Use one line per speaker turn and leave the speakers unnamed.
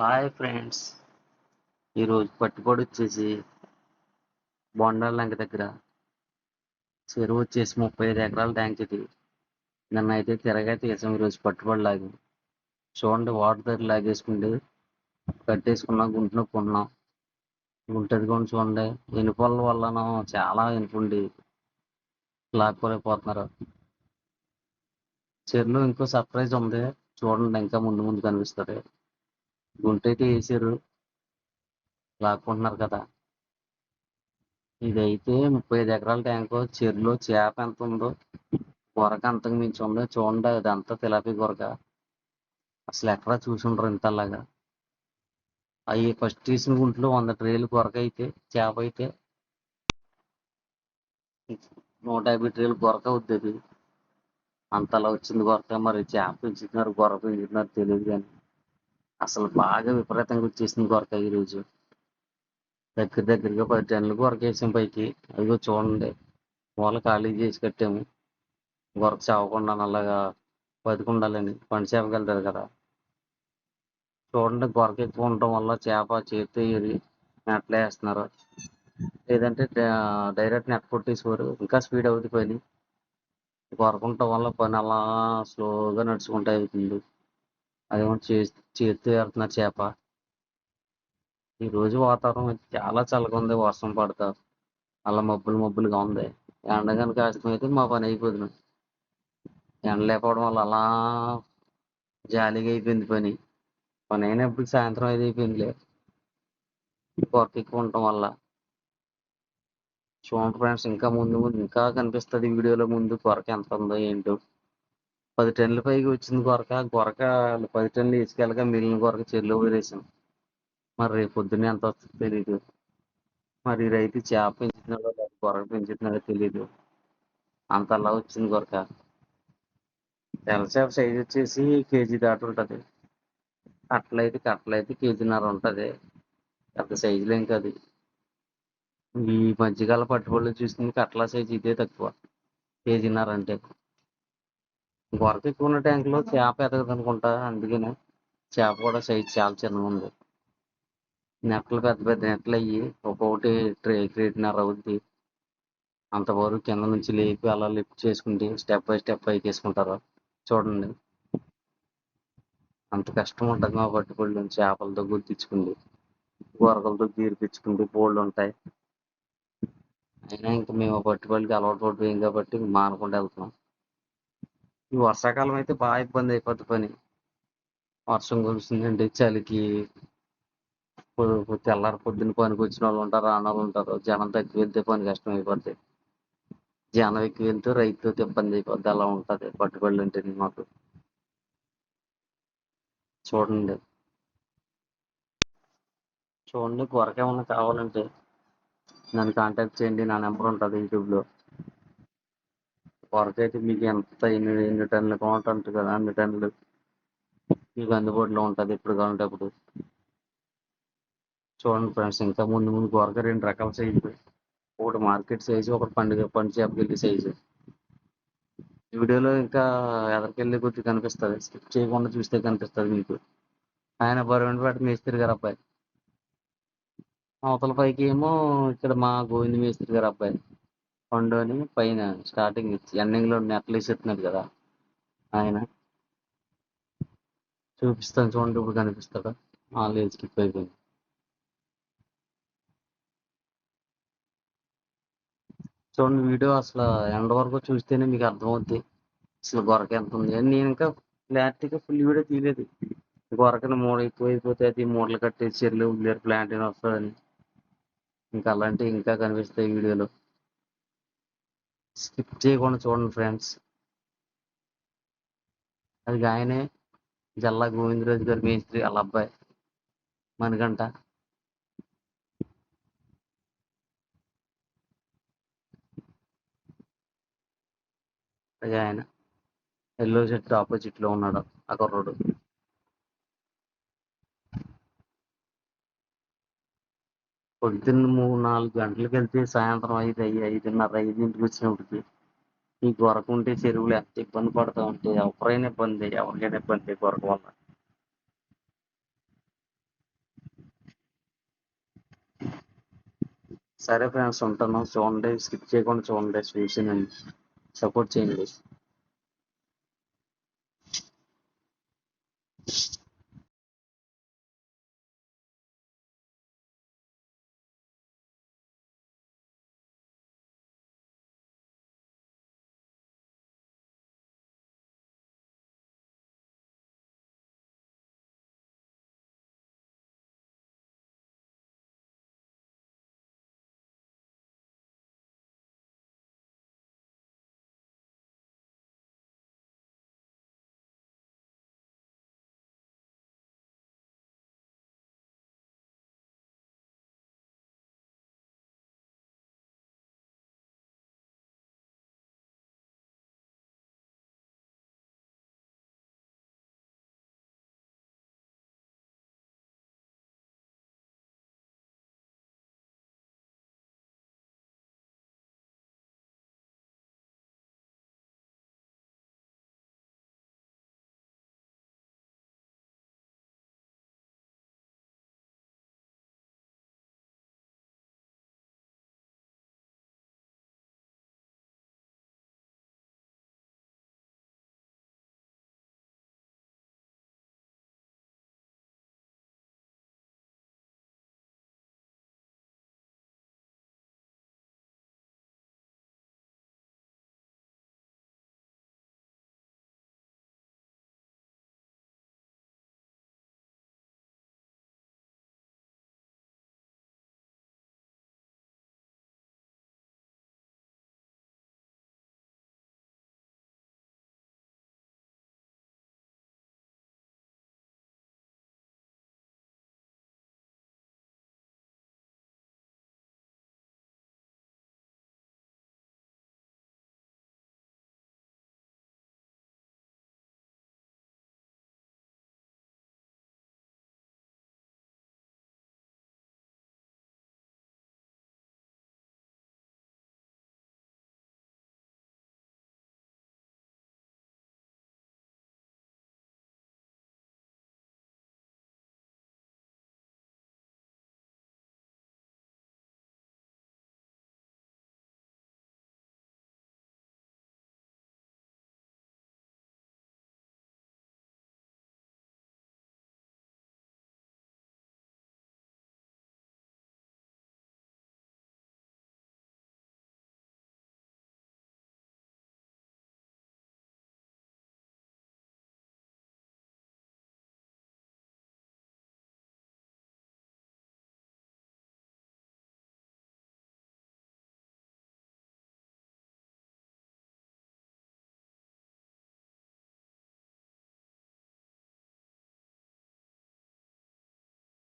Hi friends ఈరోజు పట్టుబడి వచ్చేసి బొండాల లంక దగ్గర చెరువు వచ్చేసి ముప్పై ఐదు ఎకరాల ట్యాంక్ ఇది. నన్ను అయితే తిరగా తీసాం ఈరోజు పట్టుబడి లాగి. చూడండి వాటర్ దగ్గర లాగేసుకుండి కట్టేసుకున్నాం గుంట కొన్నాం. గుంటది కూడా చూడండి ఇనుపల వల్లన చాలా ఇనుపుండి లాక్కోలేకపోతున్నారు చెరువులో ఇంకో సర్ప్రైజ్ ఉంది. చూడండి ఇంకా ముందు ముందు కనిపిస్తుంది. గుంటైతే వేసారు లాక్కుంటున్నారు కదా. ఇదైతే ముప్పై ఐదు ఎకరాల ట్యాంకు చెరువులో చేప ఎంత ఉందో గొరక అంతకు మించి ఉందో చూడండి అదంతా తిలాపి గొరక అసలు ఎక్కడ చూసుండ్రు ఇంతలాగా. అవి ఫస్ట్ తీసిన గుంట్లో వంద ట్రేలు గొరక అయితే చేప అయితే. నూట యాభై ట్రేలు గొరక అవుతుంది అంతలా వచ్చింది గొరక మరి చేప పెంచుతున్నారు గొరక పెంచుతున్నారు తెలియదు కానీ. అసలు బాగా విపరీతంగా వచ్చేసింది కొరక ఈరోజు దగ్గర దగ్గరగా పది టన్నులు గొరక వేసాం పైకి. అదిగో చూడండి. మూల ఖాళీ చేసి కట్టాము. గొరక చావకుండా అలాగా బతికుండాలని పండు చేపకి వెళ్తారు కదా. చూడండి గొరక ఎక్కువ ఉండటం వల్ల చేప చేతితో ఏరి నెట్లు వేస్తున్నారు. లేదంటే డైరెక్ట్ నెట్ కొట్టేసేవారు. ఇంకా స్పీడ్ అవుతుంది పని. గొరక ఉండటం వల్ల పని అలా స్లోగా నడుచుకుంటూ అవుతుంది అదేమో చేస్తే చేతితో ఏరుతున్నారు చేప. ఈ రోజు వాతావరణం చాలా చల్లగా ఉంది వర్షం పడతా అలా మబ్బులు మబ్బులుగా ఉంది. ఎండ కనుక కాస్తమైతే మా పని అయిపోతుంది ఎండ లేకపోవడం వల్ల అలా జాలీగా అయిపోయింది పని. పని అయినప్పుడు సాయంత్రం అయితే అయిపోయిందిలే. వర్క్ ఎక్కువ ఉండటం వల్ల. చూడండి ఫ్రెండ్స్ ఇంకా ముందు ముందు ఇంకా కనిపిస్తుంది వీడియోలో ముందు కొరక ఎంత ఉందో ఏంటో. పది టన్నుల పైకి వచ్చింది కొరక గొరక పది టన్నులు వేసుకెళ్ళగా మిగిలిన కొరక చెరువులో వదిలేసాం మరి రేపు పొద్దున్న ఎంత వస్తుందో తెలియదు మరి రైతు చేప పెంచుతున్నాడో లేదా కొరక పెంచుతున్నాడో తెలియదు అంతలా వచ్చింది కొరక తెల్ల చేప సైజ్ వచ్చేసి కేజీ దాటి ఉంటుంది. కట్టలైతే కట్టలైతే కేజీన్నర ఉంటుంది. పెద్ద సైజులో ఇంకా ఈ మధ్యకాల పట్టుబడులు చూసింది కట్టల సైజు ఇదే తక్కువ. కేజీన్నర అంటే. గొరక ఎక్కువ ఉన్న ట్యాంకులో చేప ఎదగదు అనుకుంటా అందుకనే చేప కూడా సైజ్ చాలా చిన్నగా ఉంది. నెట్లు పెద్ద పెద్ద నెట్లు అయ్యి ఒక్కొక్కటి ట్రే క్రేట్నర అవుద్ది. అంతవరకు కింద నుంచి లేపి అలా లిఫ్ట్ చేసుకుంటే స్టెప్ బై స్టెప్ పైకి వేసుకుంటారు చూడండి. అంత కష్టం ఉంటుంది మా పట్టుబడులు చేపలతో గుర్తించుకుంది గొరకలతో తీర్పించుకుంటూ బోల్డ్ ఉంటాయి. అయినా ఇంకా మేము పట్టుబడికి అలవాటు పడిపోయాం కాబట్టి మానకుండా వెళ్తున్నాం. ఈ వర్షాకాలం అయితే బాగా ఇబ్బంది అయిపోద్ది పని. వర్షం కురుస్తుందండి చలికి తెల్లారి పొద్దున్న పనికి వచ్చిన వాళ్ళు ఉంటారు రాని వాళ్ళు ఉంటారు. జనం తక్కువ వెళ్తే పని కష్టం అయిపోద్ది. జనం ఎక్కువ వెళ్తే రైతు ఇబ్బంది అయిపోద్ది. అలా ఉంటుంది. పట్టుబడులు అంటే మాకు. చూడండి. చూడండి కొరకేమన్నా కావాలంటే నన్ను కాంటాక్ట్ చేయండి. నా నెంబర్ ఉంటుంది యూట్యూబ్లో. కొరక అయితే మీకు ఎంత ఎన్ని ఎన్ని టన్నులు కౌంట్ కదా అన్ని టన్నులు మీకు అందుబాటులో ఉంటుంది ఎప్పుడు కావాలంటే అప్పుడు. చూడండి ఫ్రెండ్స్ ఇంకా ముందు ముందు కొరక రెండు రకాల సైజులు ఒకటి మార్కెట్ సైజు ఒకటి పండుగ పండు చేపకెళ్ళి సైజు ఈ వీడియోలో ఇంకా ఎదరికెళ్ళి కొద్ది కనిపిస్తుంది. స్కిప్ చేయకుండా చూస్తే కనిపిస్తుంది మీకు. ఆయన బరువెంటపేట మేస్త్రి గారు అబ్బాయి. అవతల పైకి ఏమో ఇక్కడ మా గోవింద మేస్త్రి గారు అబ్బాయి. పండు అని పైన స్టార్టింగ్ ఎండింగ్లో నెట్లు వేసేస్తున్నాడు కదా ఆయన. చూపిస్తాను చూడండి ఇప్పుడు కనిపిస్తాడా? ఆల్రెడీ స్కిప్ అయిపోయింది చూడండి వీడియో అసలు ఎండ వరకు చూస్తేనే మీకు అర్థమవుద్ది. అసలు గొరక ఎంత ఉంది. అని నేను ఇంకా క్లారిటీగా ఫుల్ వీడియో తీయలేదు. గొరకని మూడ ఎక్కువ అయిపోతే అది మూడలు కట్టేసి చెర్లు ఉల్లేరు ప్లాంట్ వస్తుందని ఇంకా అలాంటివి ఇంకా కనిపిస్తాయి వీడియోలో. స్కిప్ చేయకుండా చూడండి ఫ్రెండ్స్. అది ఆయనే జల్లా గోవిందరాజు గారి మేస్త్రి వాళ్ళ అబ్బాయి మణిగంట అది ఆయన. ఎల్లో షర్ట్ ఆపోజిట్లో ఉన్నాడు ఆ కుర్రోడు. పొద్దున్న మూడు నాలుగు గంటలకు వెళ్తే సాయంత్రం ఐదు అయ్యి ఐదున్నర ఐదింటికి వచ్చినప్పటికి ఈ గొరక ఉంటే చెరువులు ఎంత ఇబ్బంది పడతా ఉంటే ఎవరైనా ఇబ్బంది ఎవరికైనా ఇబ్బంది గొరక వల్ల. సరే ఫ్రెండ్స్ ఉంటాను. చూడండి స్కిప్ చేయకుండా చూడండి నేను సపోర్ట్ చేయండి.